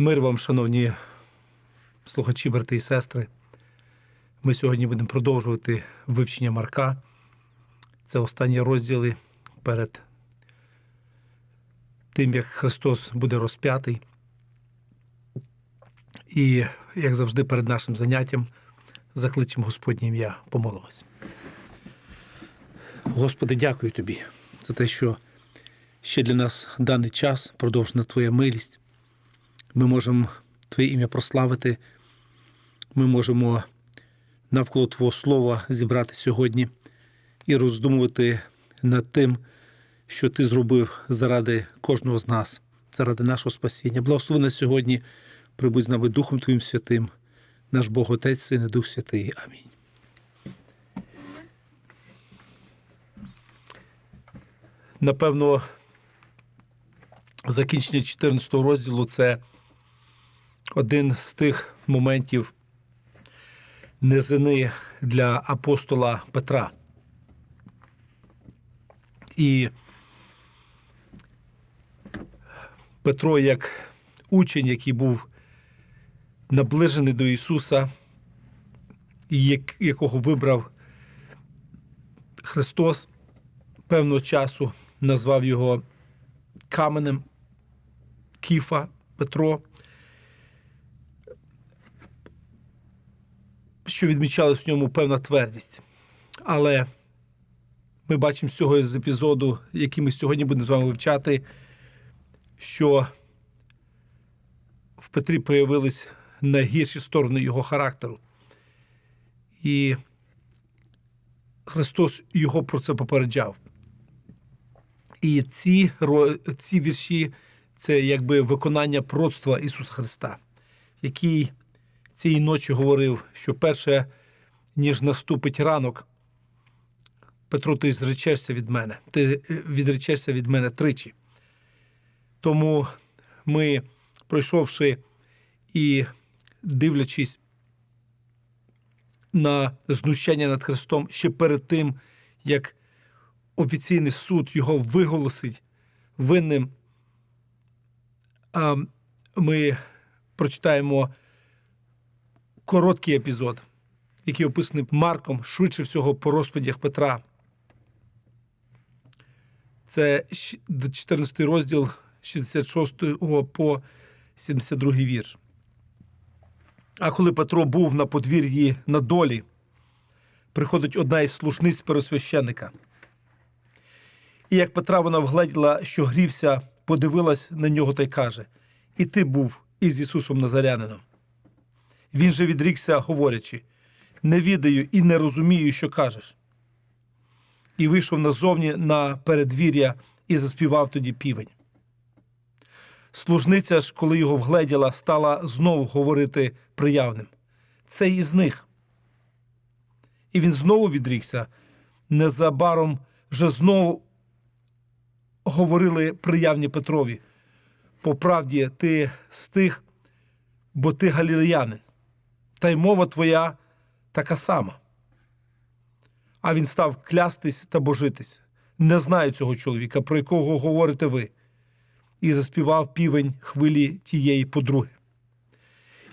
Мир вам, шановні слухачі, брати і сестри. Ми сьогодні будемо продовжувати вивчення Марка. Це останні розділи перед тим, як Христос буде розп'ятий. І, як завжди, перед нашим заняттям закличемо Господнє ім'я, помолимось. Господи, дякую Тобі за те, що ще для нас даний час продовжена Твоя милість. Ми можемо Твоє ім'я прославити. Ми можемо навколо Твого Слова зібрати сьогодні і роздумувати над тим, що Ти зробив заради кожного з нас, заради нашого спасіння. Благослови нас сьогодні, прибудь з нами Духом Твоїм Святим, наш Бог Отець, Син і Дух Святий. Амінь. Напевно, закінчення 14 розділу це один з тих моментів низини для апостола Петра. І Петро, як учень, який був наближений до Ісуса, якого вибрав Христос певного часу, назвав його каменем Кіфа Петро, що відмічалась в ньому певна твердість. Але ми бачимо з цього з епізоду, який ми сьогодні будемо з вами вивчати, що в Петрі проявились найгірші сторони його характеру. І Христос його про це попереджав. І ці, ці вірші це якби виконання пророцтва Ісуса Христа, який цієї ночі говорив, що перше, ніж наступить ранок, Петро, ти зречешся від мене, ти е, відречешся від мене тричі. Тому ми, пройшовши і дивлячись на знущання над Христом ще перед тим, як офіційний суд його виголосить винним, ми прочитаємо короткий епізод, який описаний Марком, швидше всього по розповідях Петра. Це 14 розділ 66 по 72 вірш. А коли Петро був на подвір'ї на долі, приходить одна із служниць первосвященника. І як Петра вона вгледіла, що грівся, подивилась на нього та й каже: І ти був із Ісусом Назарянином. Він же відрікся, говорячи: не відаю і не розумію, що кажеш. І вийшов назовні на передвір'я і заспівав тоді півень. Служниця ж, коли його вгледіла, стала знову говорити приявним. Це із них. І він знову відрікся. Незабаром же знову говорили приявні Петрові. По правді ти з тих, бо ти галілеянин, та й мова твоя така сама. А він став клястись та божитись. Не знаю цього чоловіка, про якого говорите ви. І заспівав півень хвилі тієї подруги.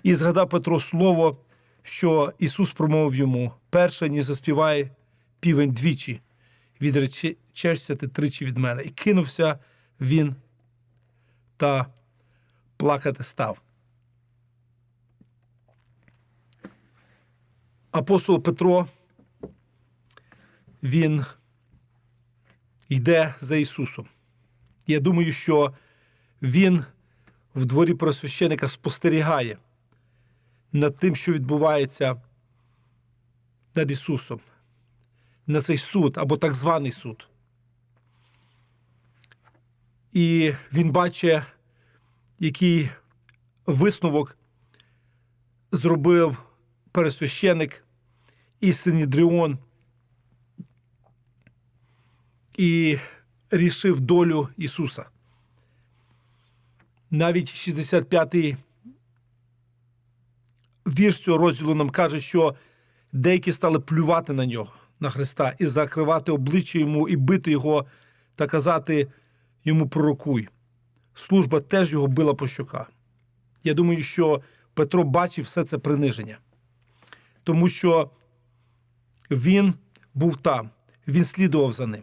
І згадав Петро слово, що Ісус промовив йому: перше, ні заспіває півень двічі, відречешся ти тричі від мене. І кинувся він та плакати став. Апостол Петро, він йде за Ісусом. Я думаю, що він в дворі просвященика спостерігає над тим, що відбувається над Ісусом, на цей суд або так званий суд. І він бачить, який висновок зробив пересвященик і Синідріон, і рішив долю Ісуса. Навіть 65-й вірш цього розділу нам каже, що деякі стали плювати на нього, на Христа, і закривати обличчя йому, і бити його та казати йому пророкуй. Служба теж його била по щоках. Я думаю, що Петро бачив все це приниження, тому що він був там, він слідував за ним.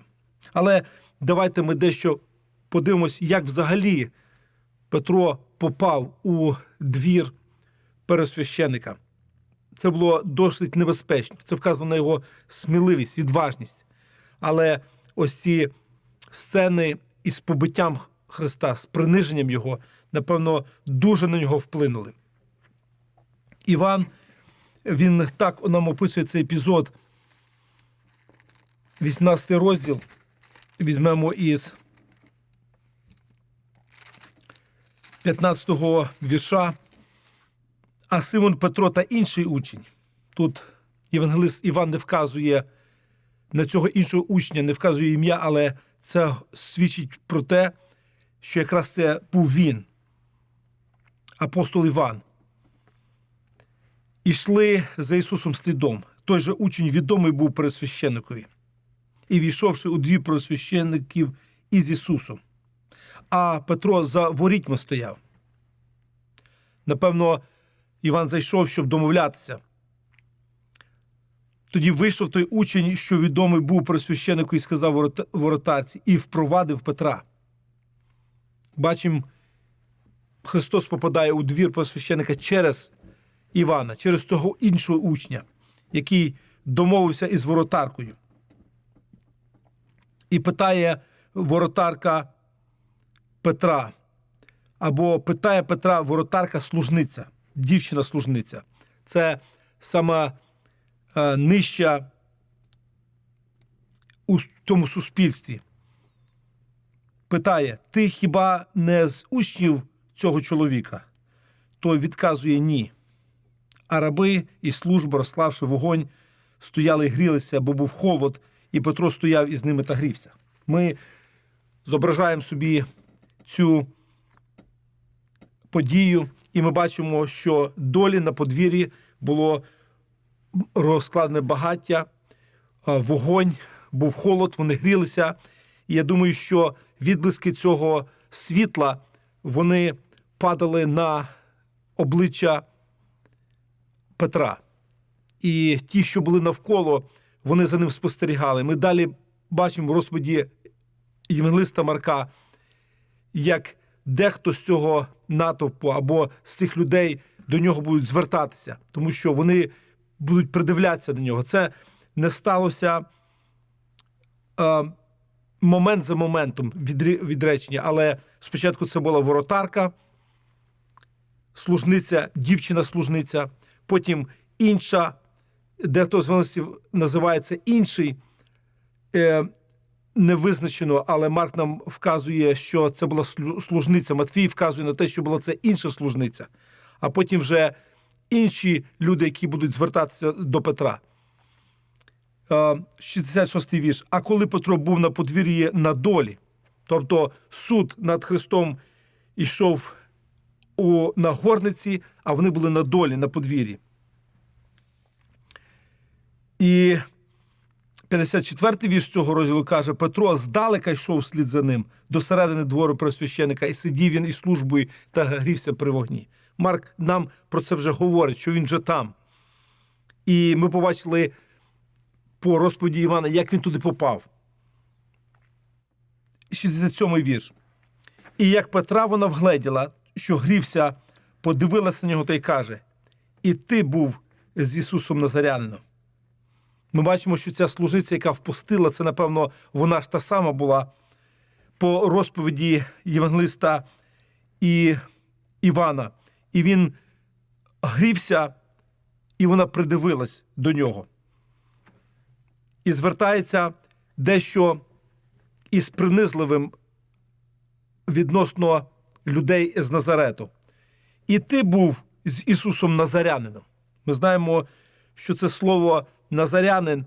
Але давайте ми дещо подивимось, як взагалі Петро попав у двір пересвященика. Це було досить небезпечно. Це вказано на його сміливість, відважність. Але ось ці сцени із побиттям Христа, з приниженням Його, напевно, дуже на нього вплинули. Іван, він так нам описує цей епізод. 18 розділ. Візьмемо із 15-го вірша. А Симон Петро та інший учень. Тут євангелист Іван не вказує на цього іншого учня, не вказує ім'я, але це свідчить про те, що якраз це був він, апостол Іван. Ішли за Ісусом слідом. Той же учень відомий був пересвященникові. І війшовши у дві пересвященників із Ісусом. А Петро за ворітьми стояв. Напевно, Іван зайшов, щоб домовлятися. Тоді вийшов той учень, що відомий був при священику, і сказав воротарці, і впровадив Петра. Бачимо, Христос попадає у двір просвященика через Івана, через того іншого учня, який домовився із воротаркою. І питає воротарка Петра, або питає Петра воротарка служниця, дівчина-служниця. Це сама е, нижча у тому суспільстві. Питає: ти хіба не з учнів цього чоловіка? Той відказує ні. А раби і служба, розклавши вогонь, стояли і грілися, бо був холод, і Петро стояв із ними та грівся. Ми зображаємо собі цю подію, і ми бачимо, що долі на подвір'ї було розкладене багаття, вогонь, був холод, вони грілися. І я думаю, що відблиски цього світла вони падали на обличчя Петра. І ті, що були навколо, вони за ним спостерігали. Ми далі бачимо в розповіді Євангелиста Марка, як дехто з цього натовпу або з цих людей до нього будуть звертатися, тому що вони будуть придивлятися до нього. Це не сталося е, момент за моментом відречення, але спочатку це була воротарка, служниця, дівчина-служниця, потім інша, дехто з венесів називає це інший. Е, не визначено, але Марк нам вказує, що це була служниця. Матвій вказує на те, що була це інша служниця, а потім вже інші люди, які будуть звертатися до Петра. Е, 66-й вірш. А коли Петро був на подвір'ї на долі, тобто суд над Христом йшов у, на горниці, а вони були на долі, на подвір'ї. І 54-й вірш цього розділу каже: Петро здалека йшов слід за ним до середини двору просвященика, і сидів він із службою та грівся при вогні. Марк нам про це вже говорить, що він вже там. І ми побачили по розповіді Івана, як він туди попав. 67-й вірш. І як Петра вона вгледіла, що грівся, подивилася на нього та й каже: І ти був з Ісусом Назарянином. Ми бачимо, що ця служиця, яка впустила, це, напевно, вона ж та сама була по розповіді Євангелиста і Івана. І він грівся, і вона придивилась до нього. І звертається дещо із принизливим відносно людей з Назарету. І ти був з Ісусом Назарянином. Ми знаємо, що це слово Назарянин,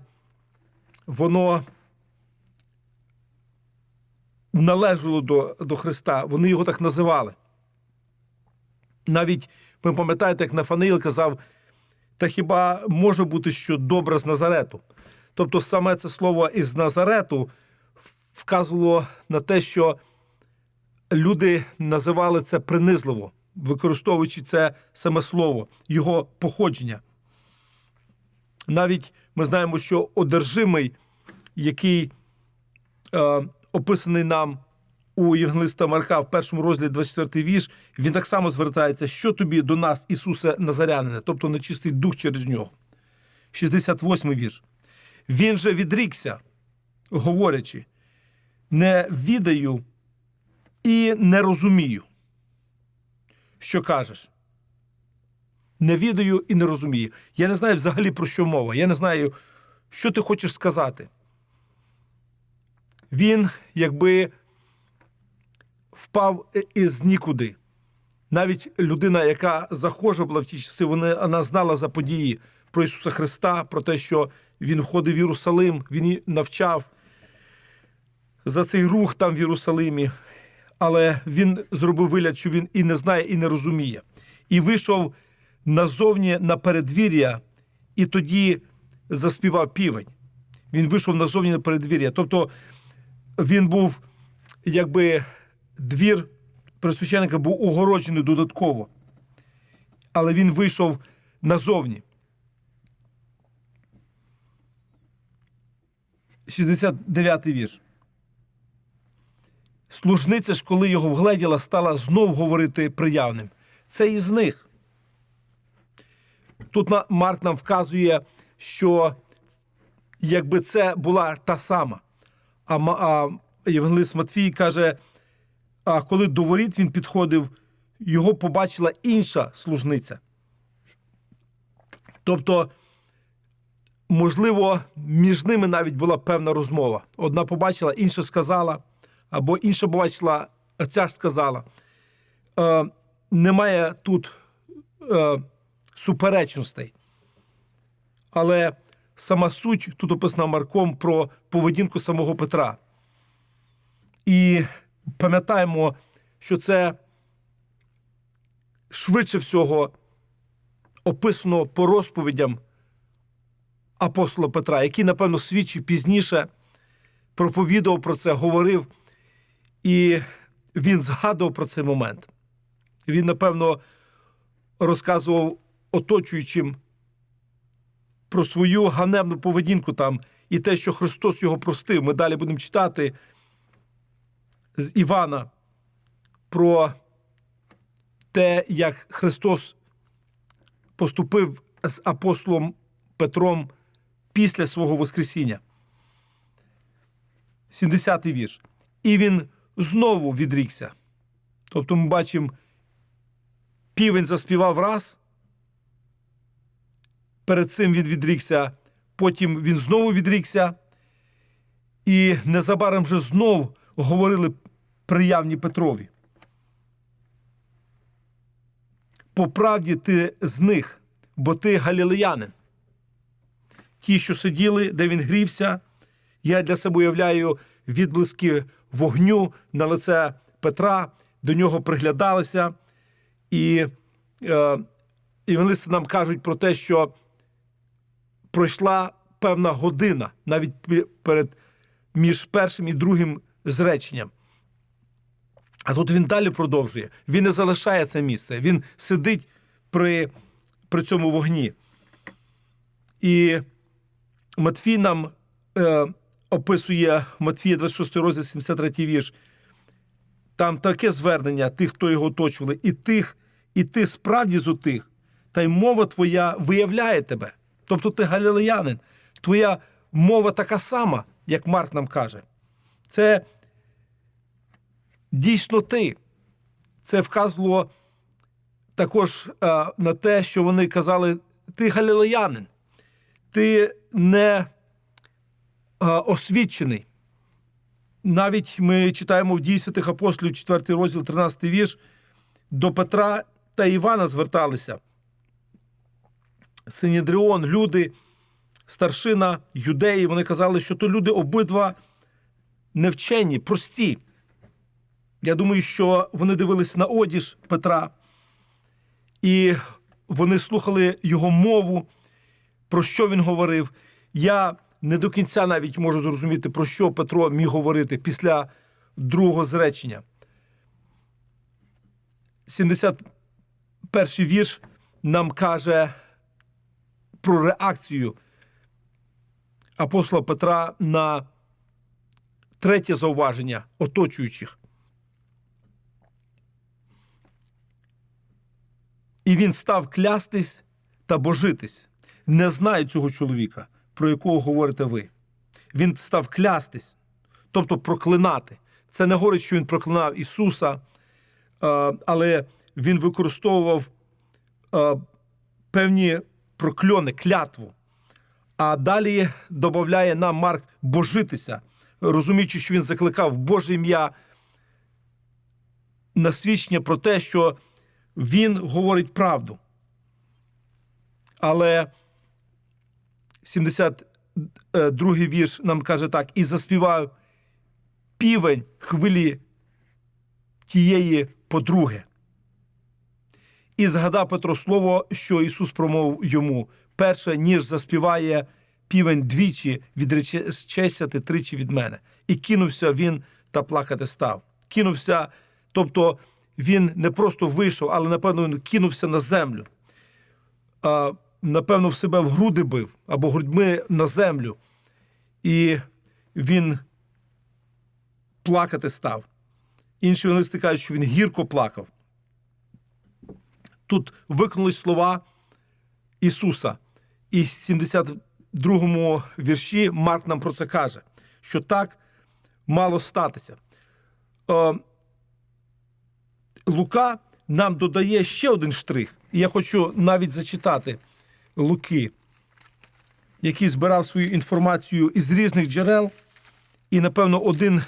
воно належало до, до Христа. Вони його так називали. Навіть ви пам'ятаєте, як Нафанаїл казав, та хіба може бути що добре з Назарету? Тобто саме це слово із Назарету вказувало на те, що люди називали це принизливо. використовуючи це саме слово, його походження. Навіть ми знаємо, що одержимий, який е, описаний нам у Євангелиста Марка в першому розділі 24 вірш, він так само звертається, що тобі до нас, Ісусе Назарянине, тобто нечистий дух через нього. 68 вірш. Він же відрікся, говорячи, не відаю і не розумію, що кажеш. Не відаю і не розумію. Я не знаю взагалі про що мова. Я не знаю, що ти хочеш сказати. Він, якби впав із нікуди. Навіть людина, яка захожа була в ті часи, вона, вона знала за події про Ісуса Христа, про те, що Він входив в Єрусалим, Він навчав за цей рух там в Єрусалимі. Але він зробив вигляд, що він і не знає, і не розуміє. І вийшов назовні на передвір'я, і тоді заспівав півень. Він вийшов назовні на передвір'я. Тобто він був, якби двір пресвященника був огороджений додатково. Але він вийшов назовні. 69-й вірш. Служниця ж, коли його вгледіла, стала знов говорити приявним. Це із них. Тут на- Марк нам вказує, що якби це була та сама. А, а Євангелист Матфій каже: а коли до воріт він підходив, його побачила інша служниця. Тобто, можливо, між ними навіть була певна розмова. Одна побачила, інша сказала, або інша побачила, ця ж сказала. Е, немає тут е, суперечностей. Але сама суть тут описана Марком про поведінку самого Петра. І пам'ятаємо, що це швидше всього описано по розповідям апостола Петра, який, напевно, свідчив пізніше, проповідував про це, говорив, і він згадував про цей момент. Він, напевно, розказував оточуючим про свою ганебну поведінку там і те, що Христос його простив. Ми далі будемо читати з Івана про те, як Христос поступив з апостолом Петром після свого Воскресіння. 70-й вірш. І він знову відрікся. Тобто ми бачимо, півень заспівав раз, перед цим він відрікся, потім він знову відрікся, і незабаром вже знов говорили приявні Петрові. По правді ти з них, бо ти галілеянин. Ті, що сиділи, де він грівся, я для себе уявляю відблиски вогню на лице Петра, до нього приглядалися. І е, євангелисти нам кажуть про те, що пройшла певна година навіть перед між першим і другим зреченням. А тут він далі продовжує. Він не залишає це місце. Він сидить при, при цьому вогні. І Матфій нам е, описує Матфія 26 розділ 73 вірш. Там таке звернення тих, хто його оточували, і тих, і ти справді з отих, та й мова твоя виявляє тебе. Тобто ти галілеянин. Твоя мова така сама, як Марк нам каже. Це дійсно ти. Це вказувало також е, на те, що вони казали: ти галілеянин, ти не е, освічений. Навіть ми читаємо в дії святих апостолів, 4 розділ, 13 вірш, до Петра та Івана зверталися. Синідріон, люди, старшина, юдеї, вони казали, що то люди обидва невчені, прості. Я думаю, що вони дивились на одіж Петра, і вони слухали його мову, про що він говорив. Я не до кінця навіть можу зрозуміти, про що Петро міг говорити після другого зречення. перший вірш нам каже про реакцію апостола Петра на третє зауваження оточуючих. І він став клястись та божитись. Не знаю цього чоловіка, про якого говорите ви. Він став клястись, тобто проклинати. Це не говорить, що він проклинав Ісуса, е, але він використовував е, певні прокльони, клятву. А далі додає нам Марк божитися, розуміючи, що він закликав Боже ім'я на свідчення про те, що він говорить правду. Але 72-й вірш нам каже так: і заспівав півень хвилі тієї подруги. І згадав Петро слово, що Ісус промовив йому: перше, ніж заспіває півень двічі, відречеся ти тричі від мене. І кинувся він та плакати став. Кинувся, тобто він не просто вийшов, але напевно він кинувся на землю. А, Напевно, в себе в груди бив або грудьми на землю. І він плакати став. Інші винисти кажуть, що він гірко плакав. Тут виконалися слова Ісуса. І в 72-му вірші Марк нам про це каже, що так мало статися. Е, Лука нам додає ще один штрих. І я хочу навіть зачитати Луки, який збирав свою інформацію із різних джерел, і, напевно, один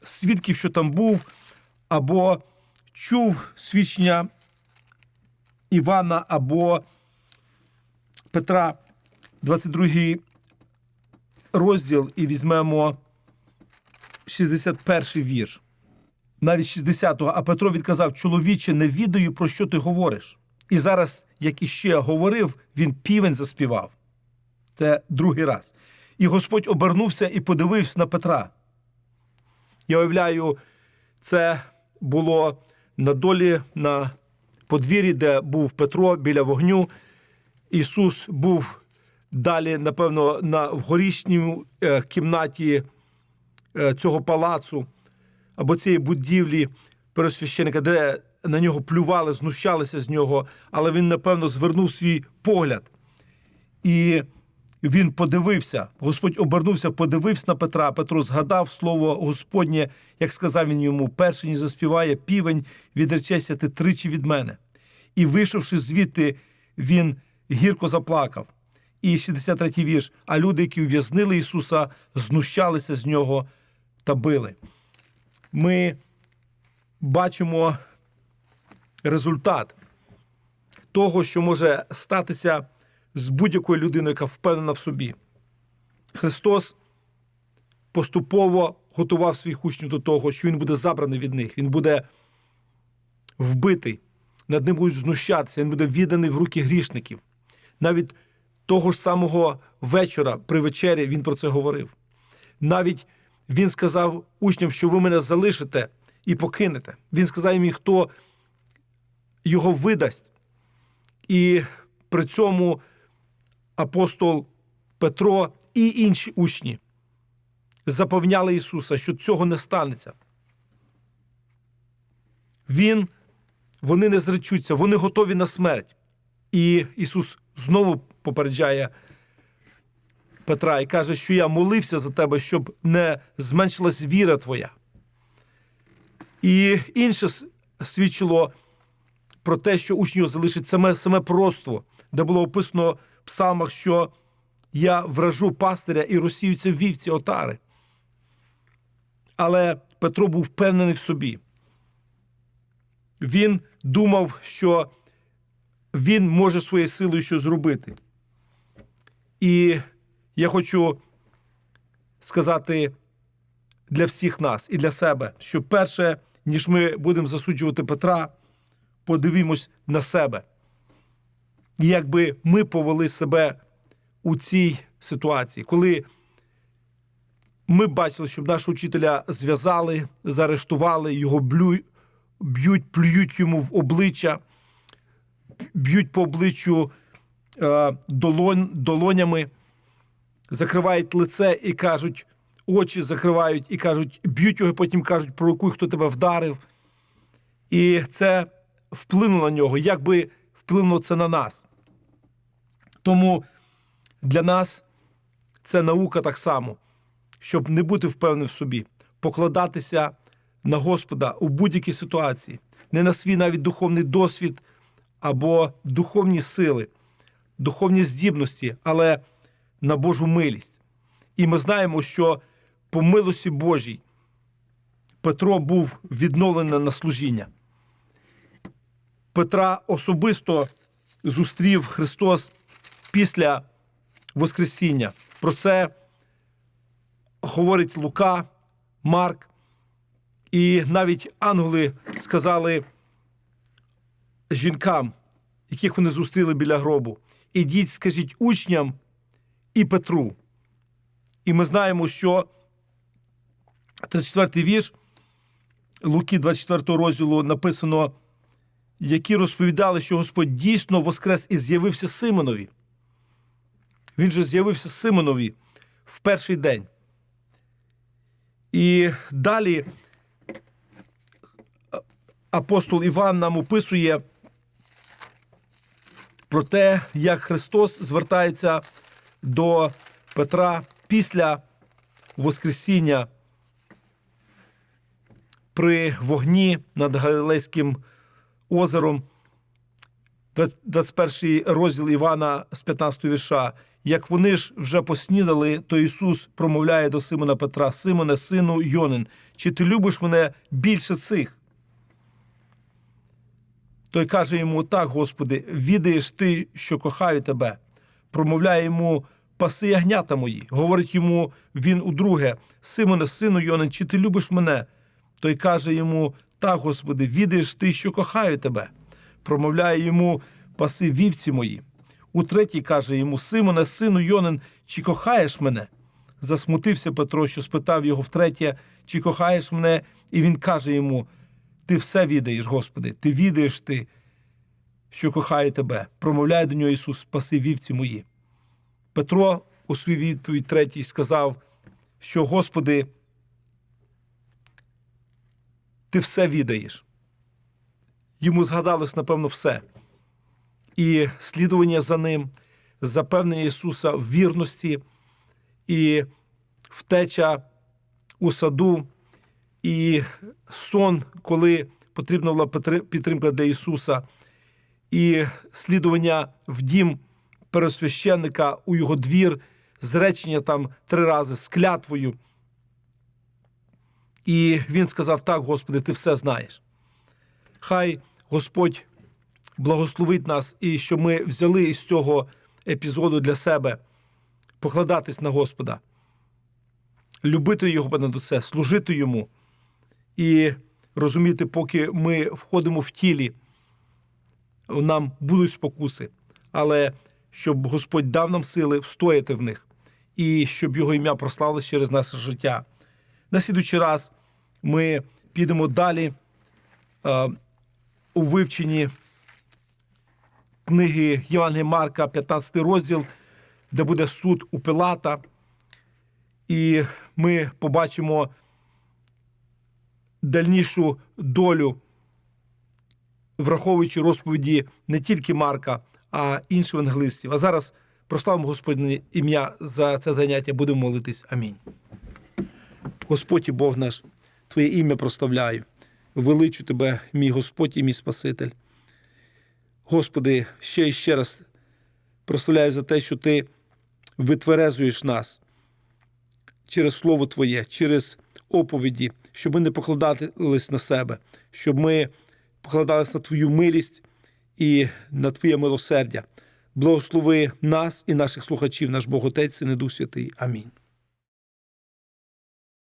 свідків, що там був, або чув свідчення Івана або Петра, 22 розділ, і візьмемо 61 вірш. Навіть 60-го, а Петро відказав: чоловіче, не відаю, про що ти говориш. І зараз, як іще говорив, він півень заспівав. Це другий раз. І Господь обернувся і подивився на Петра. Я уявляю, це було на долі на подвір'ї, де був Петро біля вогню. Ісус був далі, напевно, на в горішній е, кімнаті е, цього палацу або цієї будівлі пересвященика, де на нього плювали, знущалися з нього, але він, напевно, звернув свій погляд. І він подивився, Господь обернувся, подивився на Петра. Петро згадав слово Господнє, як сказав він йому: перший ні заспіває півень, відречеся ти тричі від мене. І, вийшовши звідти, він гірко заплакав. І 63-й вірш. А люди, які ув'язнили Ісуса, знущалися з нього та били. Ми бачимо результат того, що може статися з будь-якою людиною, яка впевнена в собі. Христос поступово готував своїх учнів до того, що Він буде забраний від них, Він буде вбитий, над ним будуть знущатися, він буде відданий в руки грішників. Навіть того ж самого вечора при вечері він про це говорив. Навіть він сказав учням, що ви мене залишите і покинете. Він сказав їм, хто його видасть. І при цьому апостол Петро і інші учні запевняли Ісуса, що цього не станеться. Він, Вони не зречуться, вони готові на смерть. І Ісус знову попереджає Петра і каже, що я молився за тебе, щоб не зменшилась віра твоя. І інше свідчило про те, що учнів залишить саме саме пророцтво, де було описано в псалмах, що я вражу пастиря і розсіються вівці отари. Але Петро був впевнений в собі. Він думав, що він може своєю силою щось зробити. І я хочу сказати для всіх нас і для себе, що перше, ніж ми будемо засуджувати Петра, подивімось на себе. Якби ми повели себе у цій ситуації, коли ми бачили, щоб нашого вчителя зв'язали, заарештували, його б'ють, плюють йому в обличчя, б'ють по обличчю е, долонь, долонями, закривають лице і кажуть, очі закривають і кажуть, б'ють його, потім кажуть, пророкуй, хто тебе вдарив. І це вплинуло на нього, як би вплинуло це на нас. Тому для нас це наука так само, щоб не бути впевненим в собі, покладатися на Господа у будь-якій ситуації, не на свій навіть духовний досвід або духовні сили, духовні здібності, але на Божу милість. І ми знаємо, що по милості Божій Петро був відновлений на служіння. Петра особисто зустрів Христос після Воскресіння. Про це говорить Лука, Марк. І навіть ангели сказали жінкам, яких вони зустріли біля гробу: ідіть, скажіть учням і Петру. І ми знаємо, що 34-й вірш Луки 24 розділу написано, які розповідали, що Господь дійсно воскрес і з'явився Симонові. Він же з'явився Симонові в перший день. І далі апостол Іван нам описує про те, як Христос звертається до Петра після Воскресіння при вогні над Галилейським озером. 21 розділ Івана з 15 вірша. Як вони ж вже поснідали, то Ісус промовляє до Симона Петра: Симоне, сину Йонин, чи ти любиш мене більше цих? Той каже йому: Так, Господи, відаєш ти, що кохаю тебе. Промовляє йому паси ягнята мої. Говорить йому він удруге: Симоне, сину Йонин, чи ти любиш мене? Той каже йому: Так, Господи, відаєш ти, що кохаю тебе. Промовляє йому паси вівці мої. У третій каже йому: Симоне, сину Йонин, чи кохаєш мене? Засмутився Петро, що спитав його втретє, чи кохаєш мене? І він каже йому: Ти все відаєш, Господи, ти відаєш ти, що кохає тебе. Промовляє до нього Ісус, спаси вівці мої. Петро у свій відповідь третій сказав, що Господи, ти все відаєш. Йому згадалось, напевно, все. І слідування за ним, запевнення Ісуса в вірності, і втеча у саду, і сон, коли потрібна була підтримка для Ісуса, і слідування в дім пересвященника у його двір, зречення там три рази з клятвою. І він сказав: Так, Господи, ти все знаєш. Хай Господь благословить нас і щоб ми взяли із цього епізоду для себе покладатись на Господа, любити його понад усе, служити йому і розуміти, поки ми входимо в тілі, нам будуть спокуси, але щоб Господь дав нам сили встояти в них і щоб його ім'я прославилось через наше життя. На слідуючий раз ми підемо далі е, у вивченні книги Євангелія Марка, 15 розділ, де буде суд у Пилата. І ми побачимо дальнішу долю, враховуючи розповіді не тільки Марка, а інших евангелистів. А зараз прославимо Господнє ім'я за це заняття. Будемо молитись. Амінь. Господь і Бог наш, Твоє ім'я прославляю. Величу Тебе, мій Господь і мій Спаситель. Господи, ще і ще раз прославляю за те, що Ти витверезуєш нас через Слово Твоє, через оповіді, щоб ми не покладались на себе, щоб ми покладались на Твою милість і на Твоє милосердя. Благослови нас і наших слухачів, наш Бог Отець і Дух Святий. Амінь.